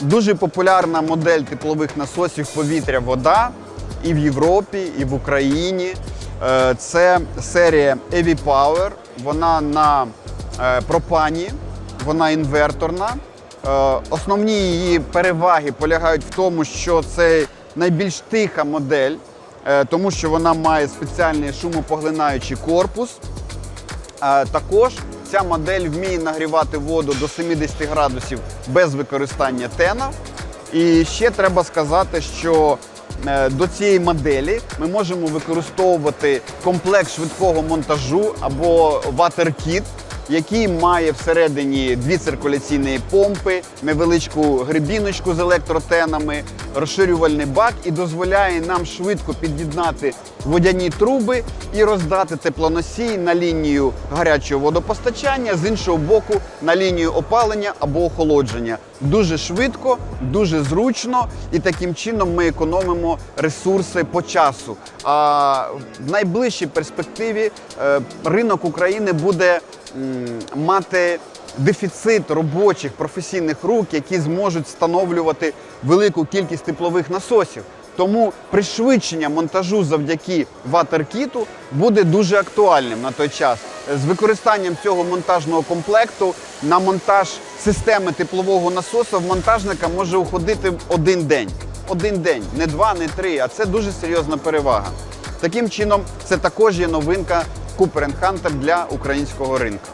Дуже популярна модель теплових насосів повітря-вода і в Європі, і в Україні. Е, Це серія EV Power. Вона на е, пропані, вона інверторна. Е, Основні її переваги полягають в тому, що це найбільш тиха модель, тому що вона має спеціальний шумопоглинаючий корпус. Також ця модель вміє нагрівати воду до 70 градусів без використання тена. І ще треба сказати, що е, до цієї моделі ми можемо використовувати комплект швидкого монтажу або ватеркіт, який має всередині дві циркуляційні помпи, невеличку грибіночку з електротенами, розширювальний бак і дозволяє нам швидко під'єднати водяні труби і роздати теплоносій на лінію гарячого водопостачання, з іншого боку на лінію опалення або охолодження. Дуже швидко, дуже зручно, і таким чином ми економимо ресурси по часу. А в найближчій перспективі е, ринок України буде мати дефіцит робочих професійних рук, які зможуть встановлювати велику кількість теплових насосів. Тому пришвидшення монтажу завдяки ватеркіту буде дуже актуальним на той час. З використанням цього монтажного комплекту на монтаж системи теплового насосу в монтажника може уходити один день. Один день, не два, не три, а це дуже серйозна перевага. Таким чином, це також є новинка Cooper Hunter для українського ринку.